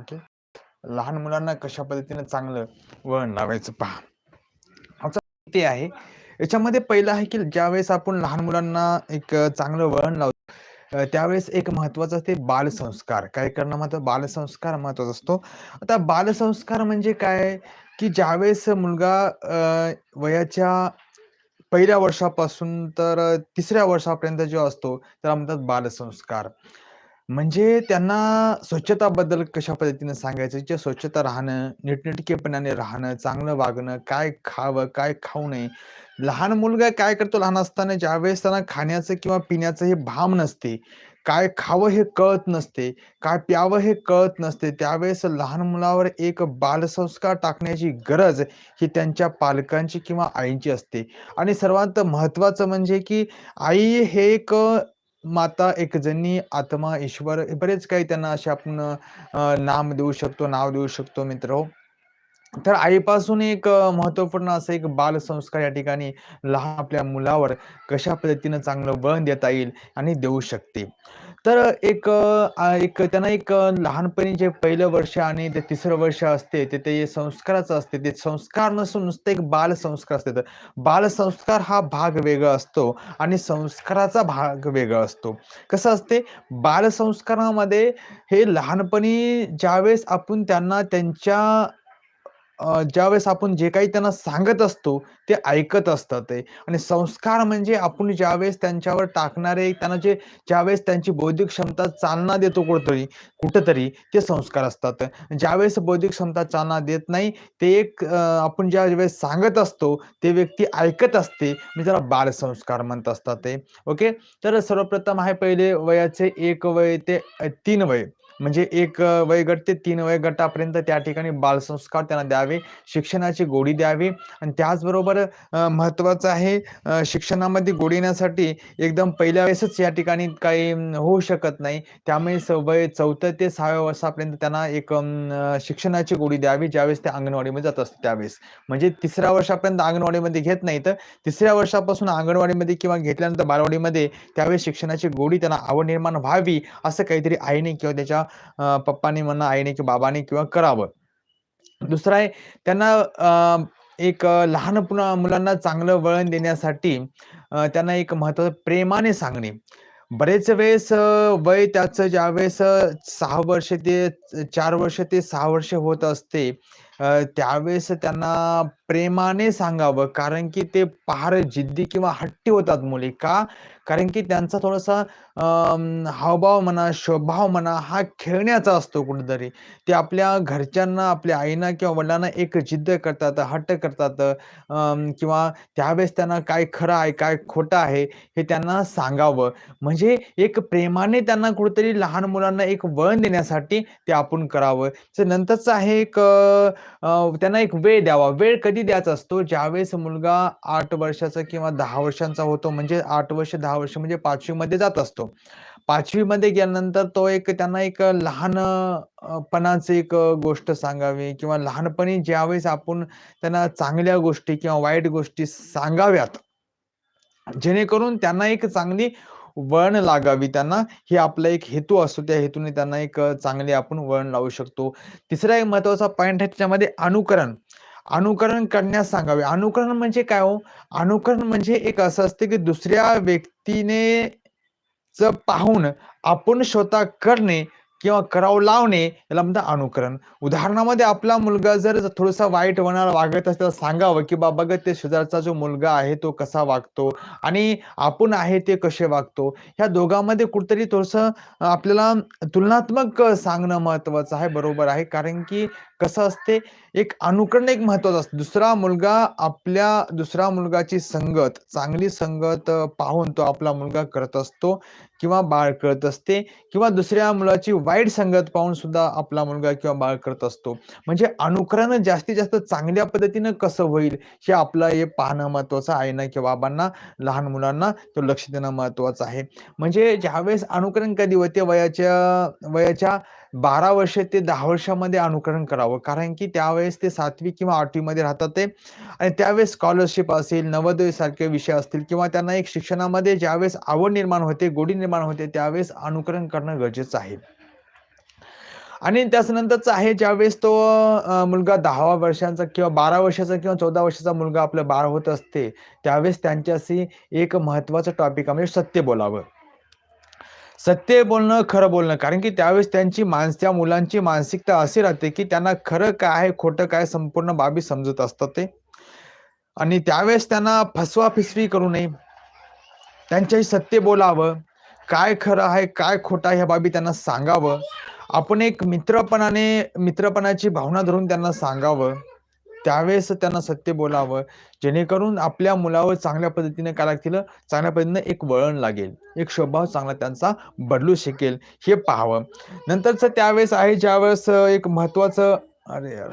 Okay. लहान मुलांना कशा पद्धतीने चांगलं वळण लावायचं पहा. ते आहे. याच्यामध्ये पहिलं आहे, की ज्यावेळेस आपण लहान मुलांना एक चांगलं वळण लावतो त्यावेळेस एक महत्वाचं असते बालसंस्कार. काय करणं महत्त्व बालसंस्कार महत्त्वाचा असतो. आता बालसंस्कार म्हणजे काय, की ज्यावेळेस मुलगा वयाच्या पहिल्या वर्षापासून तर तिसऱ्या वर्षापर्यंत जो असतो, त्याला म्हणतात बालसंस्कार. म्हणजे त्यांना स्वच्छताबद्दल कशा पद्धतीने सांगायचं, जे स्वच्छता राहणं, नीटनेटकेपणाने राहणं, चांगलं वागणं, काय खावं, काय खाऊ नये. लहान मुलगा काय करतो लहान असताना ज्यावेळेस त्यांना खाण्याचं किंवा पिण्याचं हे भान नसते, काय खावं हे कळत नसते, काय प्यावं हे कळत नसते, त्यावेळेस लहान मुलावर एक बालसंस्कार टाकण्याची गरज ही त्यांच्या पालकांची किंवा आईची असते. आणि सर्वात महत्त्वाचं म्हणजे, की आई हे एक अ, माता, एक जननी, आत्मा, ईश्वर बरेच काही त्यांना असे आपण नाम देऊ शकतो, नाव देऊ शकतो मित्र तर आईपासून एक महत्त्वपूर्ण असं एक बालसंस्कार या ठिकाणी लहान आपल्या मुलावर कशा पद्धतीनं चांगलं वळण देता येईल आणि देऊ शकते. तर एक एक त्यांना एक लहानपणी जे पहिलं वर्ष आणि ते तिसरं वर्ष असते, ते ते संस्काराचं असते. ते संस्कार नसून नुसतं एक बालसंस्कार असते. तर बालसंस्कार हा भाग वेगळा असतो आणि संस्काराचा भाग वेगळा असतो. कसं असते, बालसंस्कारामध्ये हे लहानपणी ज्यावेळेस आपण त्यांना त्यांच्या ज्यावेळेस आपण जे काही त्यांना सांगत असतो, ते ऐकत असतात ते आणि संस्कार म्हणजे आपण ज्यावेळेस त्यांच्यावर टाकणारे त्यांना जे ज्यावेळेस त्यांची बौद्धिक क्षमता चालना देतो कुठेतरी कुठंतरी ते संस्कार असतात. ज्यावेळेस बौद्धिक क्षमता चालना देत नाही, ते एक आपण ज्या वेळेस सांगत असतो, ते व्यक्ती ऐकत असते, मी त्याला बालसंस्कार म्हणत असतात ते. ओके. तर सर्वप्रथम आहे पहिले वयाचे एक वय ते तीन वय. म्हणजे एक वयगट ते तीन वयगटापर्यंत त्या ठिकाणी बालसंस्कार त्यांना द्यावे, शिक्षणाची गोडी द्यावी आणि त्याचबरोबर फार महत्त्वाचं आहे शिक्षणामध्ये गोडी येण्यासाठी एकदम पहिल्या वेळेसच या ठिकाणी काही होऊ शकत नाही. त्यामुळे सवय वय 4थं ते सहाव्या वर्षापर्यंत त्यांना एक अं, शिक्षणाची गोडी द्यावी, ज्यावेळेस ते अंगणवाडीमध्ये जात असतात त्यावेळेस. म्हणजे तिसऱ्या वर्षापर्यंत अंगणवाडीमध्ये घेत नाही, तर तिसऱ्या वर्षापासून अंगणवाडीमध्ये किंवा घेतल्यानंतर बालवाडीमध्ये त्यावेळेस शिक्षणाची गोडी त्यांना आवड निर्माण व्हावी, असं काहीतरी आईने किंवा त्याच्या पप्पाने म्हणणं म्हणा, आईने किंवा बाबाने किंवा करावं. दुसरं आहे त्यांना एक लहान पुन्हा मुलांना चांगलं वळण देण्यासाठी त्यांना एक महत्त्वाचं प्रेमाने सांगणे. बरेच वेळेस वय त्याचं ज्यावेळेस सहा वर्ष ते चार वर्ष ते सहा वर्ष होत असते, त्यावेळेस त्यांना प्रेमाने सांगावं. कारण की ते फार जिद्दी किंवा हट्टी होतात मुली. का? कारण की त्यांचा थोडासा अं, हावभाव म्हणा, स्वभाव म्हणा, हा खेळण्याचा असतो कुठेतरी. ते आपल्या घरच्यांना, आपल्या आईना किंवा वडिलांना एक जिद्द करतात, हट्ट करतात अं, किंवा त्यावेळेस त्यांना काय खरं आहे, काय खोटं आहे, हे त्यांना सांगावं. म्हणजे एक प्रेमाने त्यांना कुठेतरी लहान मुलांना एक वळण देण्यासाठी ते आपण करावं. नंतरच आहे एक त्यांना एक वेळ द्यावा. वेळ कधी द्यायचा असतो? ज्यावेळेस मुलगा आठ वर्षाचा किंवा दहा वर्षांचा होतो. म्हणजे आठ वर्ष, दहा वर्ष म्हणजे पाचवी मध्ये जात असतो. पाचवी मध्ये गेल्यानंतर तो एक त्यांना एक लहान एक गोष्ट सांगावी किंवा लहानपणी ज्यावेळेस आपण त्यांना चांगल्या गोष्टी किंवा वाईट गोष्टी सांगाव्यात. जेणेकरून त्यांना एक चांगली वळण लागावी त्यांना, हे आपला एक हेतू असतो. त्या हेतूने त्यांना एक चांगले चांगली आपण वळण लावू शकतो. तिसरा एक महत्त्वाचा पॉईंट आहे त्याच्यामध्ये अनुकरण. अनुकरण करण्यास सांगावे. अनुकरण म्हणजे काय हो? अनुकरण म्हणजे एक असं असते की दुसऱ्या व्यक्तीने च पाहून आपण स्वतः करणे किंवा करावं लावणे याला म्हणतात अनुकरण. उदाहरणामध्ये आपला मुलगा जर थोडासा वाईट वनाला वागत असेल तर सांगावं, की "बाबा ग ते शेजारचा जो मुलगा आहे तो कसा वागतो आणि आपण आहे ते कसे वागतो." ह्या दोघांमध्ये कुठतरी थोडस आपल्याला तुलनात्मक सांगणं महत्त्वाचं आहे. बरोबर आहे. कारण की कसं असते एक अनुकरण एक महत्त्वाचं असतं. दुसरा मुलगा आपल्या दुसरा मुलगाची संगत, चांगली संगत पाहून तो आपला मुलगा करत असतो किंवा बाळ करत असते किंवा दुसऱ्या मुलाची वाईट संगत पाहून सुद्धा आपला मुलगा किंवा बाळ करत असतो. म्हणजे अनुकरण जास्तीत जास्त चांगल्या पद्धतीनं कसं होईल, हे आपलं हे पाहणं महत्वाचं आहे ना किंवा बाबांना, लहान मुलांना तो लक्ष देणं महत्त्वाचं आहे. म्हणजे ज्यावेळेस अनुकरण कधी होते वयाच्या वयाच्या 12 वर्ष ते दहा वर्षामध्ये अनुकरण करावं. कारण की त्यावेळेस ते सातवी किंवा आठवीमध्ये राहतात ते आणि त्यावेळेस स्कॉलरशिप असेल, नवोदयसारखे विषय असतील किंवा त्यांना एक शिक्षणामध्ये ज्यावेळेस आवड निर्माण होते, गोडी निर्माण होते, त्यावेळेस अनुकरण करणं गरजेचं आहे. आणि त्याच्यानंतरच आहे ज्यावेळेस तो मुलगा 10 वर्षांचा किंवा 12 वर्षाचा किंवा 14 वर्षाचा मुलगा आपलं बाळ होत असते, त्यावेळेस त्यांच्याशी एक महत्त्वाचा टॉपिक म्हणजे सत्य बोलावं. सत्य बोलणं, खरं बोलणं. कारण की त्यावेळेस त्यांची माणस त्या मुलांची मानसिकता अशी राहते, की त्यांना खरं काय आहे, खोटं काय संपूर्ण बाबी समजत असतात ते. आणि त्यावेळेस त्यांना फसवा-फिसवी करू नये. त्यांच्याशी सत्य बोलावं. काय खरं आहे, काय खोटं आहे, ह्या बाबी त्यांना सांगावं. आपण एक मित्रपणाने मित्रपणाची भावना धरून त्यांना सांगावं. त्यावेळेस त्यांना सत्य बोलावं. जेणेकरून आपल्या मुलावर चांगल्या पद्धतीने काय लागतील, चांगल्या पद्धतीने एक वळण लागेल. एक स्वभाव चांगला त्यांचा बदलू शकेल, हे पाहावं. नंतरचं त्यावेळेस आहे ज्यावेळेस एक महत्त्वाचं अरे यार!